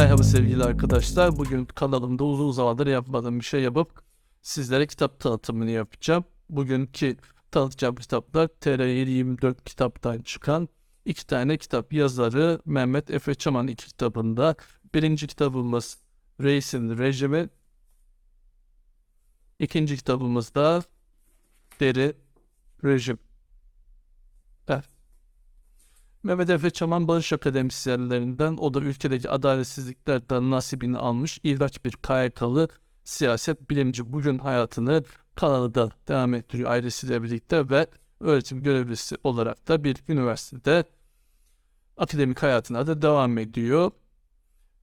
Merhaba sevgili arkadaşlar. Bugün kanalımda uzun zamandır yapmadığım bir şey yapıp sizlere kitap tanıtımını yapacağım. Bugünkü tanıtacağım kitaplar TR724 kitaptan çıkan iki tane kitap yazarı Mehmet Efe Çaman iki kitabında. Birinci kitabımız Reisin Rejimi. İkinci kitabımız da Deri Rejim. Evet. Mehmet Efe Çaman Barış Akademisyenlerinden o da ülkedeki adaletsizliklerden nasibini almış ilaç bir KYK'lı siyaset bilimci bugün hayatını Kanada'da devam ettiriyor ailesiyle birlikte ve öğretim görevlisi olarak da bir üniversitede akademik hayatına da devam ediyor.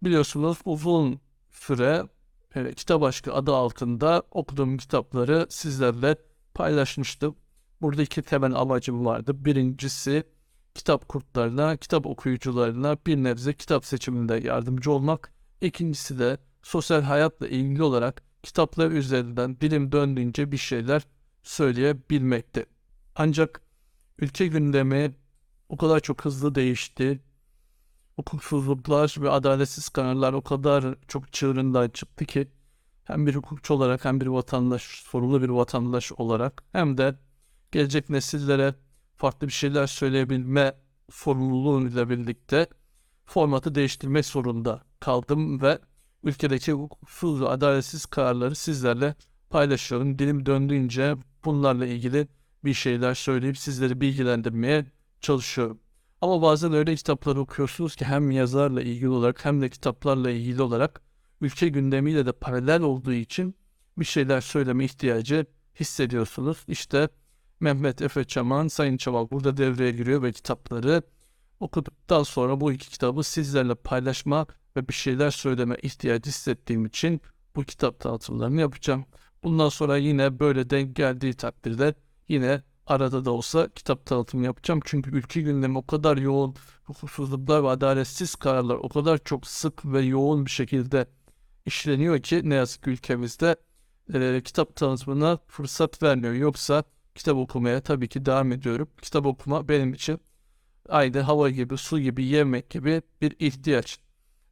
Biliyorsunuz uzun süre e, kitap aşkı adı altında okuduğum kitapları sizlerle paylaşmıştım. Burada iki temel amacım vardı. Birincisi kitap kurtlarına, kitap okuyucularına bir nebze kitap seçiminde yardımcı olmak. İkincisi de sosyal hayatla ilgili olarak kitaplar üzerinden dilim döndüğünce bir şeyler söyleyebilmekte. Ancak ülke gündemi o kadar çok hızlı değişti. Hukuksuzluklar ve adaletsiz kararlar o kadar çok çığırından çıktı ki hem bir hukukçu olarak hem bir vatandaş, sorumlu bir vatandaş olarak hem de gelecek nesillere farklı bir şeyler söyleyebilme sorumluluğuyla birlikte formatı değiştirmek zorunda kaldım ve ülkedeki hukuksuz ve adaletsiz kararları sizlerle paylaşıyorum. Dilim döndüğünce bunlarla ilgili bir şeyler söyleyip sizleri bilgilendirmeye çalışıyorum. Ama bazen öyle kitapları okuyorsunuz ki hem yazarla ilgili olarak hem de kitaplarla ilgili olarak ülke gündemiyle de paralel olduğu için bir şeyler söyleme ihtiyacı hissediyorsunuz. İşte Mehmet Efe Çaman, Sayın Çamal burada devreye giriyor ve kitapları okuduktan sonra bu iki kitabı sizlerle paylaşmak ve bir şeyler söyleme ihtiyacı hissettiğim için bu kitap tanıtımlarını yapacağım. Bundan sonra yine böyle denk geldiği takdirde yine arada da olsa kitap tanıtımı yapacağım. Çünkü ülke gündemi o kadar yoğun, hukuksuzluklar ve adaletsiz kararlar o kadar çok sık ve yoğun bir şekilde işleniyor ki ne yazık ki ülkemizde e, kitap tanıtımına fırsat vermiyor. Yoksa kitap okumaya tabii ki devam ediyorum. Kitap okuma benim için aynı hava gibi, su gibi, yemek gibi bir ihtiyaç.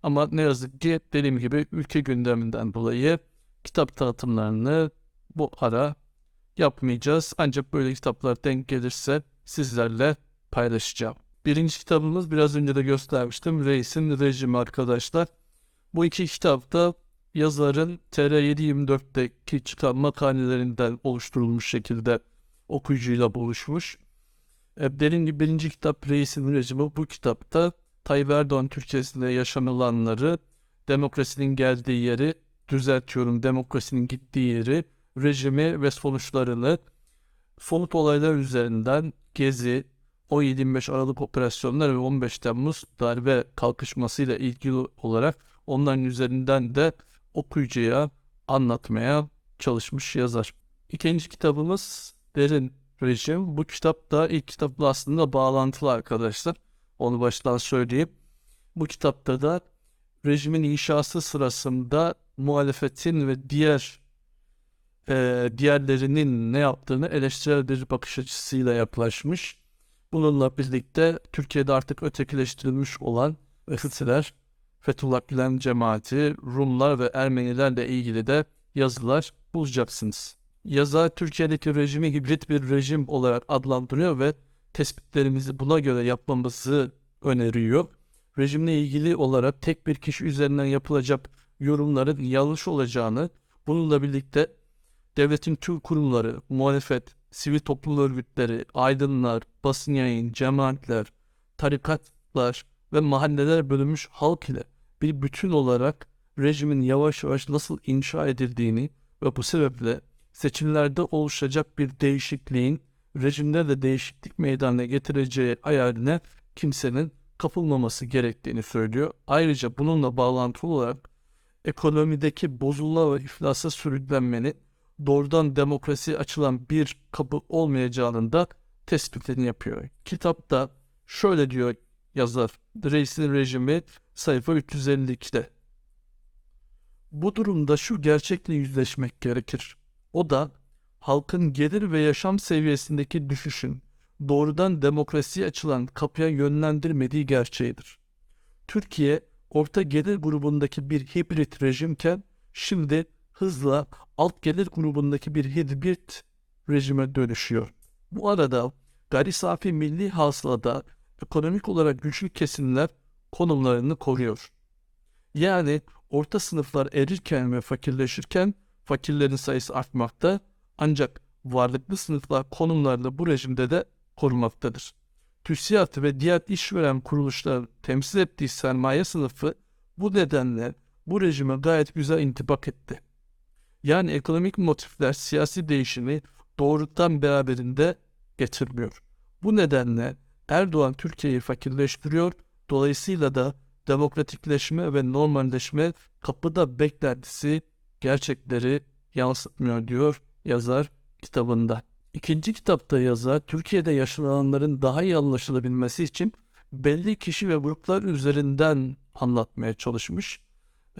Ama ne yazık ki dediğim gibi ülke gündeminden dolayı kitap tanıtımlarını bu ara yapmayacağız. Ancak böyle kitaplar denk gelirse sizlerle paylaşacağım. Birinci kitabımız biraz önce de göstermiştim. Reis'in Rejimi arkadaşlar. Bu iki kitapta yazarın TR724'teki çıkan makalelerinden oluşturulmuş şekilde okuyucuyla buluşmuş. E, birinci kitap Reis'in Rejimi bu kitapta Tayyip Erdoğan Türkiye'sinde yaşanılanları, demokrasinin geldiği yeri, düzeltiyorum demokrasinin gittiği yeri, rejimi ve sonuçlarını somut olaylar üzerinden Gezi, 17-25 Aralık operasyonları ve 15 Temmuz darbe kalkışmasıyla ilgili olarak onların üzerinden de okuyucuya anlatmaya çalışmış yazar. İkinci kitabımız Derin Rejim. Bu kitap da ilk kitapla aslında bağlantılı arkadaşlar. Onu baştan söyleyeyim. Bu kitapta da rejimin inşası sırasında muhalefetin ve diğer e, diğerlerinin ne yaptığını eleştirel bir bakış açısıyla yaklaşmış. Bununla birlikte Türkiye'de artık ötekileştirilmiş olan Hıtsiler, Fethullah Gülen cemaati, Rumlar ve Ermenilerle ilgili de yazılar bulacaksınız. Yazar Türkiye'deki rejimi hibrit bir rejim olarak adlandırıyor ve tespitlerimizi buna göre yapmamızı öneriyor. Rejimle ilgili olarak tek bir kişi üzerinden yapılacak yorumların yanlış olacağını, bununla birlikte devletin tüm kurumları, muhalefet, sivil toplum örgütleri, aydınlar, basın yayın, cemaatler, tarikatlar ve mahalleler bölünmüş halk ile bir bütün olarak rejimin yavaş yavaş nasıl inşa edildiğini ve bu sebeple seçimlerde oluşacak bir değişikliğin rejimde de değişiklik meydana getireceği hayaline kimsenin kapılmaması gerektiğini söylüyor. Ayrıca bununla bağlantılı olarak ekonomideki bozulma ve iflasa sürüklenmenin doğrudan demokrasi açılan bir kapı olmayacağının da tespitini yapıyor. Kitapta şöyle diyor yazar, reisin rejimi sayfa 352'de. Bu durumda şu gerçekle yüzleşmek gerekir. O da halkın gelir ve yaşam seviyesindeki düşüşün doğrudan demokrasiye açılan kapıya yönlendirmediği gerçeğidir. Türkiye orta gelir grubundaki bir hibrit rejimken şimdi hızla alt gelir grubundaki bir hibrit rejime dönüşüyor. Bu arada gayri safi milli hasılada ekonomik olarak güçlü kesimler konumlarını koruyor. Yani orta sınıflar erirken ve fakirleşirken fakirlerin sayısı artmakta ancak varlıklı sınıflar konumlarını bu rejimde de korumaktadır. TÜSİAD ve diğer işveren kuruluşların temsil ettiği sermaye sınıfı bu nedenle bu rejime gayet güzel intibak etti. Yani ekonomik motifler siyasi değişimi doğrultudan beraberinde getirmiyor. Bu nedenle Erdoğan Türkiye'yi fakirleştiriyor, dolayısıyla da demokratikleşme ve normalleşme kapıda beklentisi gerçekleri yansıtmıyor diyor yazar kitabında. İkinci kitapta yazar Türkiye'de yaşananların daha iyi anlaşılabilmesi için belli kişi ve gruplar üzerinden anlatmaya çalışmış.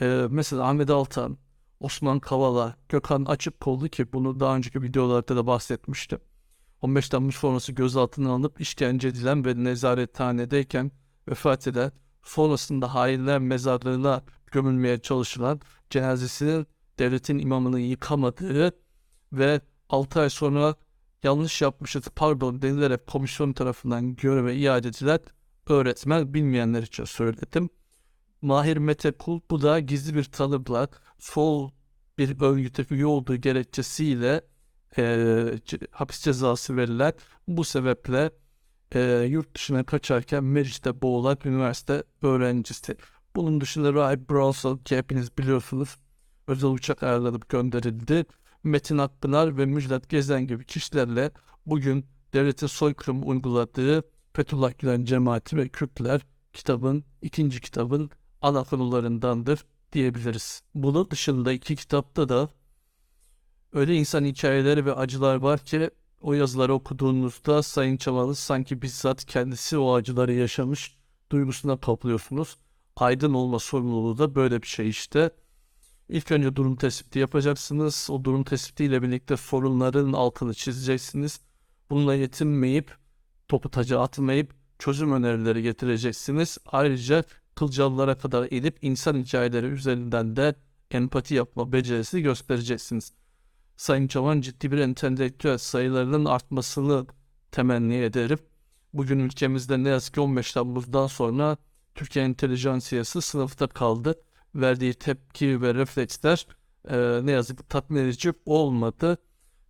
Ee, mesela Ahmet Altan, Osman Kavala, Gökhan Açıkkollu ki bunu daha önceki videolarda da bahsetmiştim. 15 Temmuz sonrası gözaltına alınıp işkence edilen ve nezarethanedeyken vefat eden, sonrasında hainler mezarlığına gömülmeye çalışılan, cenazesinin devletin imamını yıkamadığı ve 6 ay sonra yanlış yapmışız pardon denilerek komisyon tarafından göreve iade edilen öğretmen bilmeyenler için söyledim. Mahir Mete Kul bu da gizli bir tanımla sol bir örgüte üye olduğu gerekçesiyle e, hapis cezası verilen bu sebeple e, yurt dışına kaçarken Meriç'te boğulan üniversite öğrencisi. Bunun dışında Rahip Bronson ki hepiniz biliyorsunuz özel uçak ayarlanıp gönderildi. Metin Akpınar ve Müjdat Gezen gibi kişilerle bugün devletin soykırım uyguladığı Fethullah Gülen cemaati ve Kürtler kitabın, ikinci kitabın ana konularındandır diyebiliriz. Bunun dışında iki kitapta da öyle insan hikayeleri ve acılar var ki o yazıları okuduğunuzda Sayın Çamalı sanki bizzat kendisi o acıları yaşamış duygusuna kapılıyorsunuz. Aydın olma sorumluluğu da böyle bir şey işte. İlk önce durum tespiti yapacaksınız. O durum tespitiyle birlikte sorunların altını çizeceksiniz. Bununla yetinmeyip topu taca atmayıp çözüm önerileri getireceksiniz. Ayrıca kılcallara kadar inip insan hikayeleri üzerinden de empati yapma becerisi göstereceksiniz. Sayın Çavan ciddi bir entelektüel sayılarının artmasını temenni ederim. Bugün ülkemizde ne yazık ki 15 Temmuz'dan sonra Türkiye entelijansiyası sınıfta kaldı. Verdiği tepki ve refleksler e, ne yazık ki tatmin edici olmadı.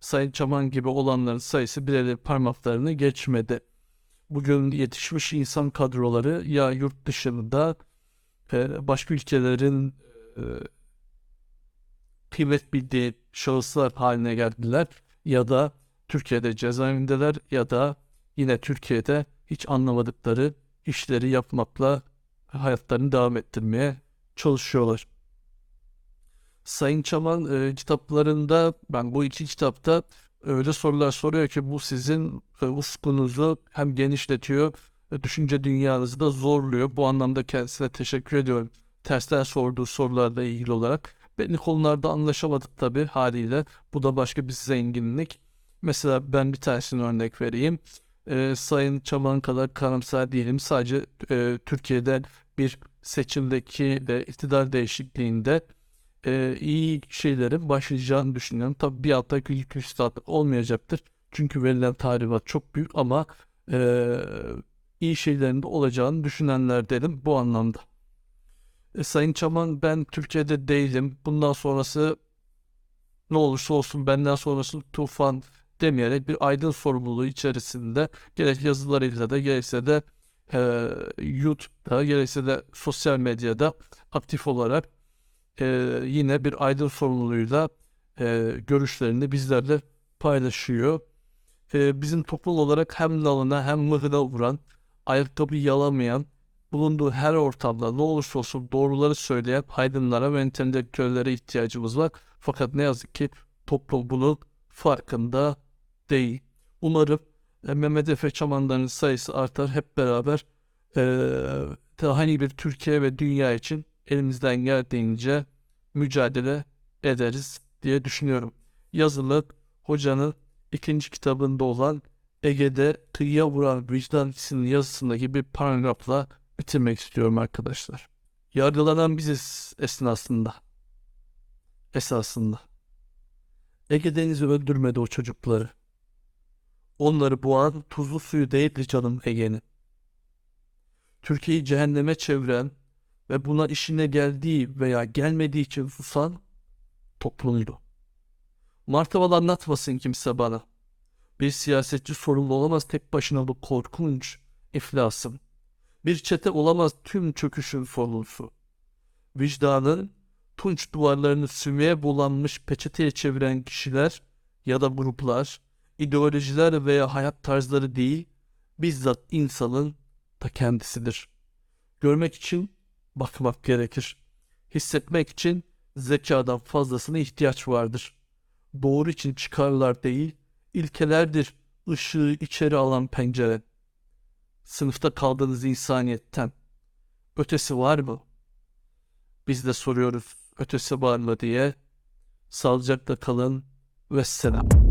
Sayın Çaman gibi olanların sayısı bir parmaklarını geçmedi. Bugün yetişmiş insan kadroları ya yurt dışında e, başka ülkelerin e, kıymet bildiği şahıslar haline geldiler ya da Türkiye'de cezaevindeler ya da yine Türkiye'de hiç anlamadıkları işleri yapmakla hayatlarını devam ettirmeye çalışıyorlar. Sayın Çaman e, kitaplarında ben bu iki kitapta öyle sorular soruyor ki bu sizin e, ufkunuzu hem genişletiyor e, düşünce dünyanızı da zorluyor. Bu anlamda kendisine teşekkür ediyorum. Tersten sorduğu sorularla ilgili olarak. Belli konularda anlaşamadık tabi haliyle. Bu da başka bir zenginlik. Mesela ben bir tanesini örnek vereyim. Ee, Sayın Çaman kadar karamsar değilim. Sadece e, Türkiye'de bir seçimdeki ve iktidar değişikliğinde e, iyi şeylerin başlayacağını düşünüyorum. Tabi bir hafta ilk üstadlık olmayacaktır. Çünkü verilen tahribat çok büyük ama e, iyi şeylerin de olacağını düşünenler dedim bu anlamda. E, Sayın Çaman ben Türkiye'de değilim. Bundan sonrası ne olursa olsun benden sonrası tufan demeyerek bir aydın sorumluluğu içerisinde gerek yazılarıyla da gerekse de e, YouTube'da gerekse de sosyal medyada aktif olarak e, yine bir aydın sorumluluğuyla e, görüşlerini bizlerle paylaşıyor. E, bizim toplum olarak hem nalına hem mıhına vuran, ayakkabı yalamayan, bulunduğu her ortamda ne olursa olsun doğruları söyleyen aydınlara ve entelektüellere ihtiyacımız var. Fakat ne yazık ki toplum bunun farkında değil. Umarım Mehmet Efe Çamanların sayısı artar. Hep beraber e, iyi bir Türkiye ve dünya için elimizden geldiğince mücadele ederiz diye düşünüyorum. Yazılı hocanın ikinci kitabında olan Ege'de kıyıya vuran vicdan hissinin yazısındaki bir paragrafla bitirmek istiyorum arkadaşlar. Yargılanan biziz esnasında. Esasında. Ege Denizi öldürmedi o çocukları. Onları boğan tuzlu suyu değildi canım Ege'nin. Türkiye'yi cehenneme çeviren ve buna işine geldiği veya gelmediği için susan toplumdu. Martaval anlatmasın kimse bana. Bir siyasetçi sorumlu olamaz tek başına bu korkunç iflasın. Bir çete olamaz tüm çöküşün sorumlusu. Vicdanın tunç duvarlarını sümüğe bulanmış peçeteye çeviren kişiler ya da gruplar, ideolojiler veya hayat tarzları değil, bizzat insanın ta kendisidir. Görmek için bakmak gerekir. Hissetmek için zekadan fazlasına ihtiyaç vardır. Doğru için çıkarlar değil, ilkelerdir ışığı içeri alan pencere. Sınıfta kaldığınız insaniyetten ötesi var mı? Biz de soruyoruz ötesi var mı diye. Sağlıcakla kalın ve selam.